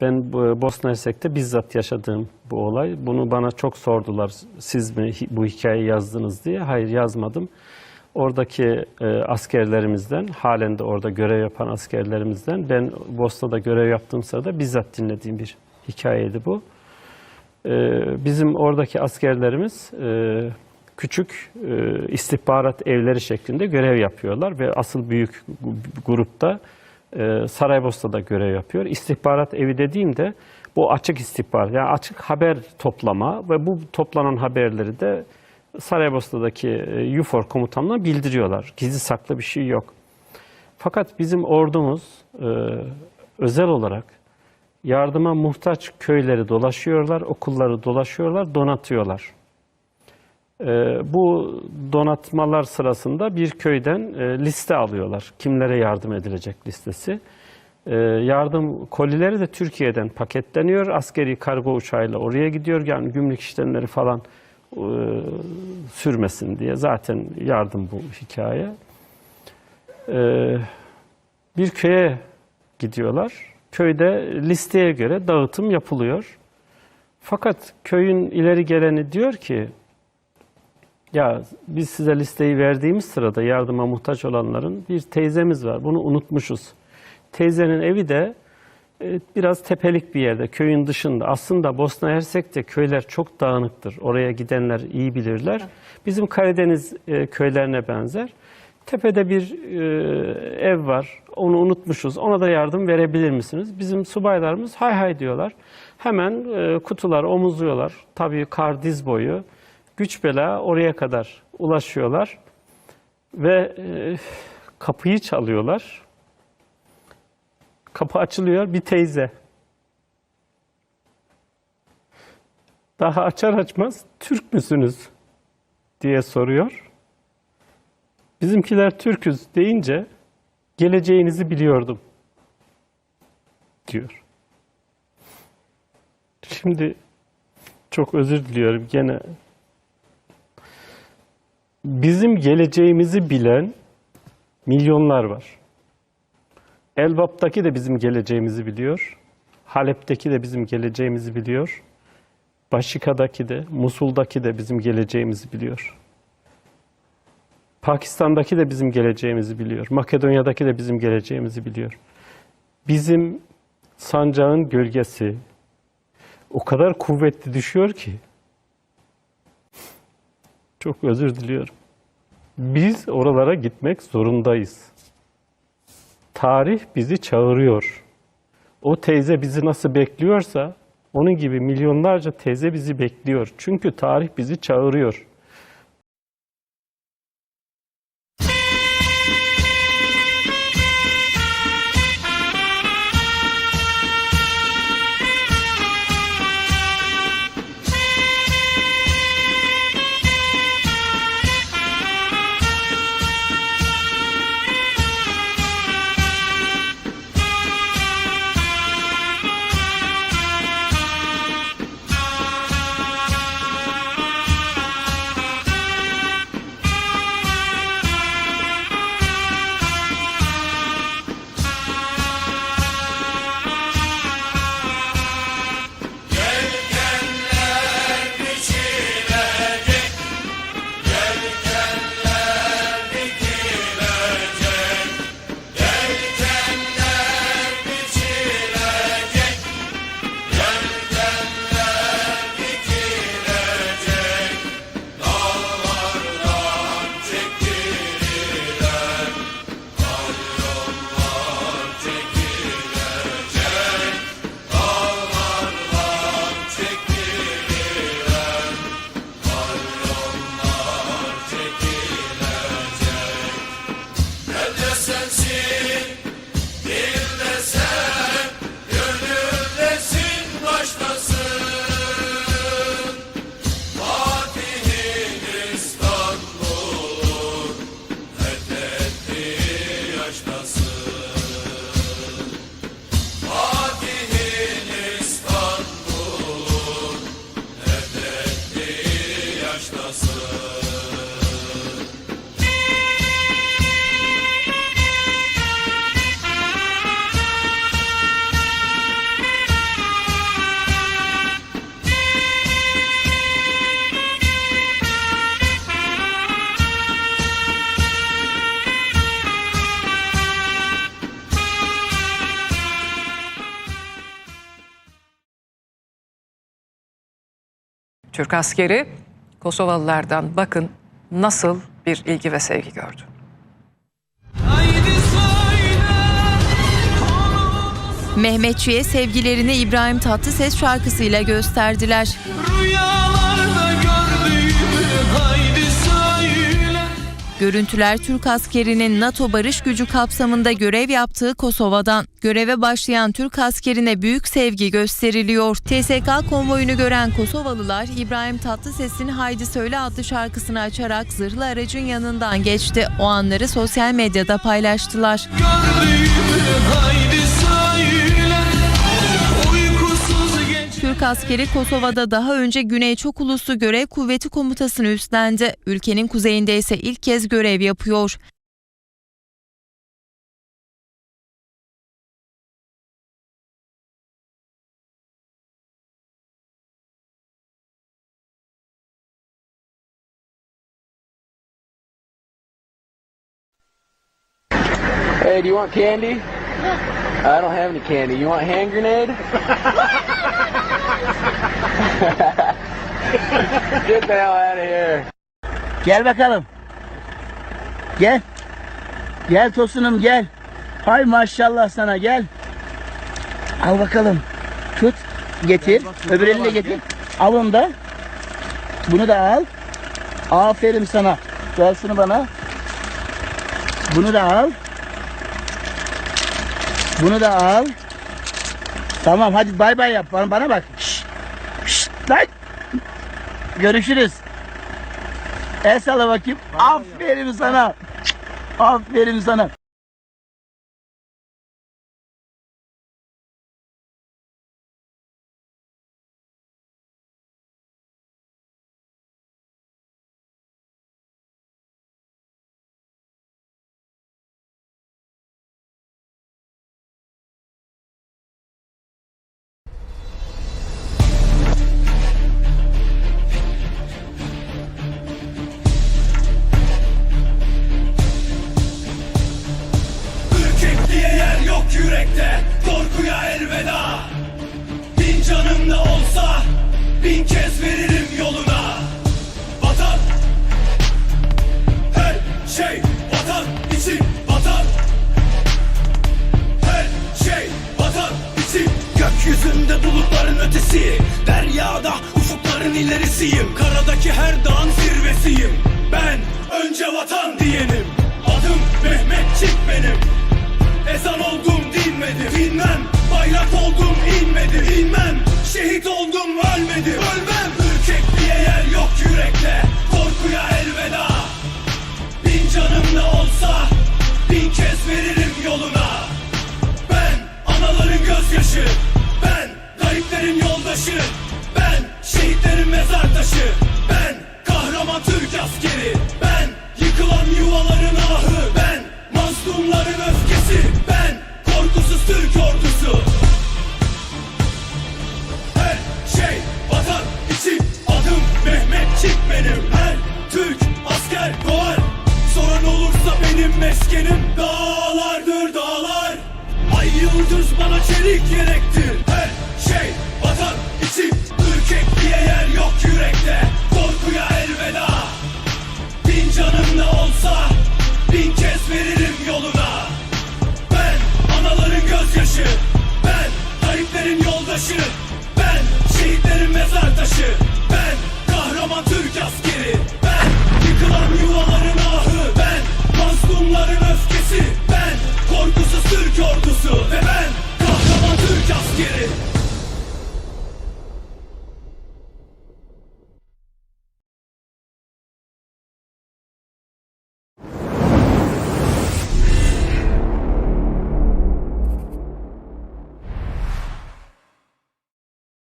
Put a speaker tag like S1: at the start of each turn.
S1: Ben Bosna Hersek'te bizzat yaşadığım bu olay. Bunu bana çok sordular. Siz mi bu hikayeyi yazdınız diye. Hayır yazmadım. Oradaki e, askerlerimizden, halen de orada görev yapan askerlerimizden ben Bosna'da görev yaptığım sırada bizzat dinlediğim bir hikayeydi bu. E, bizim oradaki askerlerimiz e, küçük e, istihbarat evleri şeklinde görev yapıyorlar ve asıl büyük grupta e, Saraybosna'da görev yapıyor. İstihbarat evi dediğimde bu açık istihbarat, yani açık haber toplama ve bu toplanan haberleri de Saraybosna'daki e, UFOR komutanına bildiriyorlar. Gizli saklı bir şey yok. Fakat bizim ordumuz e, özel olarak yardıma muhtaç köyleri dolaşıyorlar, okulları dolaşıyorlar, donatıyorlar. Ee, bu donatmalar sırasında bir köyden e, liste alıyorlar. Kimlere yardım edilecek listesi. Ee, yardım kolileri de Türkiye'den paketleniyor. Askeri kargo uçağıyla oraya gidiyor. Yani gümrük işlemleri falan e, sürmesin diye. Zaten yardım bu hikaye. Ee, bir köye gidiyorlar. Köyde listeye göre dağıtım yapılıyor. Fakat köyün ileri geleni diyor ki ya biz size listeyi verdiğimiz sırada yardıma muhtaç olanların bir teyzemiz var. Bunu unutmuşuz. Teyzenin evi de e, biraz tepelik bir yerde, köyün dışında. Aslında Bosna Hersek'te köyler çok dağınıktır. Oraya gidenler iyi bilirler. Bizim Karadeniz e, köylerine benzer. Tepede bir e, ev var. Onu unutmuşuz. Ona da yardım verebilir misiniz? Bizim subaylarımız hay hay diyorlar. Hemen kutular omuzluyorlar. Tabii kar diz boyu. Güç bela oraya kadar ulaşıyorlar. Ve e, kapıyı çalıyorlar. Kapı açılıyor. Bir teyze. Daha açar açmaz Türk müsünüz diye soruyor. Bizimkiler Türküz deyince geleceğinizi biliyordum diyor. Şimdi çok özür diliyorum gene. Bizim geleceğimizi bilen milyonlar var. Elbap'taki de bizim geleceğimizi biliyor. Halep'teki de bizim geleceğimizi biliyor. Başika'daki de, Musul'daki de bizim geleceğimizi biliyor. Pakistan'daki de bizim geleceğimizi biliyor. Makedonya'daki de bizim geleceğimizi biliyor. Bizim sancağın gölgesi o kadar kuvvetli düşüyor ki çok özür diliyorum. Biz oralara gitmek zorundayız. Tarih bizi çağırıyor. O teyze bizi nasıl bekliyorsa onun gibi milyonlarca teyze bizi bekliyor. Çünkü tarih bizi çağırıyor.
S2: Türk askeri Kosovalılardan bakın nasıl bir ilgi ve sevgi gördü.
S3: Mehmetçiğe sevgilerini İbrahim Tatlıses şarkısıyla gösterdiler.
S4: Rüyalarda
S3: Görüntüler Türk askerinin NATO barış gücü kapsamında görev yaptığı Kosova'dan. Göreve başlayan Türk askerine büyük sevgi gösteriliyor. TSK konvoyunu gören Kosovalılar İbrahim Tatlıses'in Haydi Söyle adlı şarkısını açarak zırhlı aracın yanından geçti. O anları sosyal medyada paylaştılar.
S4: Gördüğümü haydi
S3: askeri Kosova'da daha önce Güney Çok Uluslu Görev Kuvveti Komutası'nı üstlendi. Ülkenin kuzeyinde ise ilk kez görev yapıyor.
S5: Hey, do you want candy? I don't have any candy. You want hand grenade? Get the hell out of here.
S6: Gel bakalım. Gel. Gel tosunum gel. Hay maşallah sana gel. Al bakalım. Tut. Getir. Öbür eline getir. Al onu da. Bunu da al. Aferin sana. Ver şunu bana. Bunu da al. Bunu da al. Tamam hadi bay bay yap. Bana, bana bak. Şşt. Şşt, lan. Görüşürüz. El salla bakayım. Aferin sana. Aferin sana.
S4: Şey vatan için vatan. Her şey vatan için. Gökyüzünde bulutların ötesi Deryada ufukların ilerisiyim. Karadaki her dağın zirvesiyim. Ben önce vatan diyenim. Adım Mehmetçik benim. Ezan oldum dinmedim Dinmem bayrak oldum inmedim İnmem şehit oldum yoldaşı Ben şehitlerin mezar taşı. Ben kahraman Türk askeri. Ben yıkılan yuvaların ahı. Ben mazlumların öfkesi. Ben korkusuz Türk ordusu. Her şey vatan için adım Mehmetçik benim. Her Türk asker doğar. Sorun olursa benim meskenim Dağlardır dağlar. Ay yıldız bana çelik gerektir